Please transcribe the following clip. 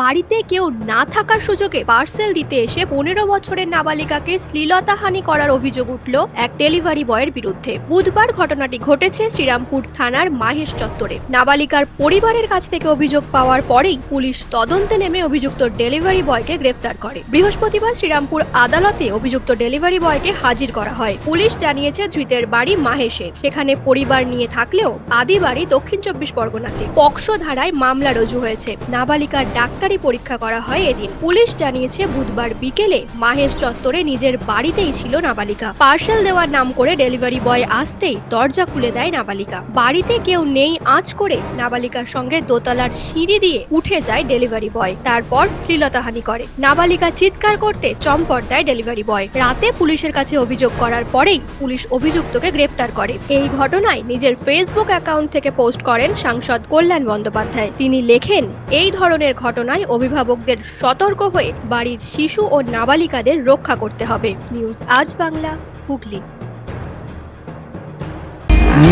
বাড়িতে কেউ না থাকার সুযোগে পার্সেল দিতে এসে পনেরো বছরের নাবালিকাকে শ্লীলতাহানি করার অভিযোগ উঠল এক ডেলিভারি বয়ের বিরুদ্ধে। বুধবার ঘটনাটি ঘটেছে শ্রীরামপুর থানার মাহেশ চত্বরে। নাবালিকার পরিবারের কাছ থেকে অভিযোগ পাওয়ার পরেই পুলিশ তদন্তে নেমে অভিযুক্ত ডেলিভারি বয়কে গ্রেফতার করে। বৃহস্পতিবার শ্রীরামপুর আদালতে অভিযুক্ত ডেলিভারি বয়কে হাজির করা হয়। পুলিশ জানিয়েছে ধৃতের বাড়ি মাহেশে সেখানে পরিবার নিয়ে থাকলেও আদি বাড়ি দক্ষিণ চব্বিশ পরগনাতে। পক্সো ধারায় মামলা রুজু হয়েছে। নাবালিকার ডাক্তারি পরীক্ষা করা হয় এদিন। পুলিশ জানিয়েছে, বুধবার বিকেলে মাহেশ চত্বরে নিজের বাড়িতেই ছিল নাবালিকা। পার্সেল দেওয়ার নাম করে ডেলিভারি বয় আসতেই দরজা খুলে দেয় নাবালিকা। বাড়িতে কেউ নেই আঁচ করে নাবালিকার সঙ্গে দোতলার সিঁড়ি দিয়ে উঠে যায় ডেলিভারি বয়। তারপর শ্লীলতাহানি করে। নাবালিকা চিৎকার করতে চম্পট দেয় ডেলিভারি বয়। রাতে পুলিশের কাছে অভিযোগ করার পরেই পুলিশ অভিযুক্তকে গ্রেপ্তার করে। এই ঘটনায় নিজের ফেসবুক অ্যাকাউন্ট থেকে পোস্ট করেন সাংসদ কল্যাণ বন্দ্যোপাধ্যায়। তিনি লেখেন, এই ধরনের ঘটনায় অভিভাবকদের সতর্ক হয়ে বাড়ির শিশু ও নাবালিকাদের রক্ষা করতে হবে। নিউজ আজ বাংলা, হুগলি।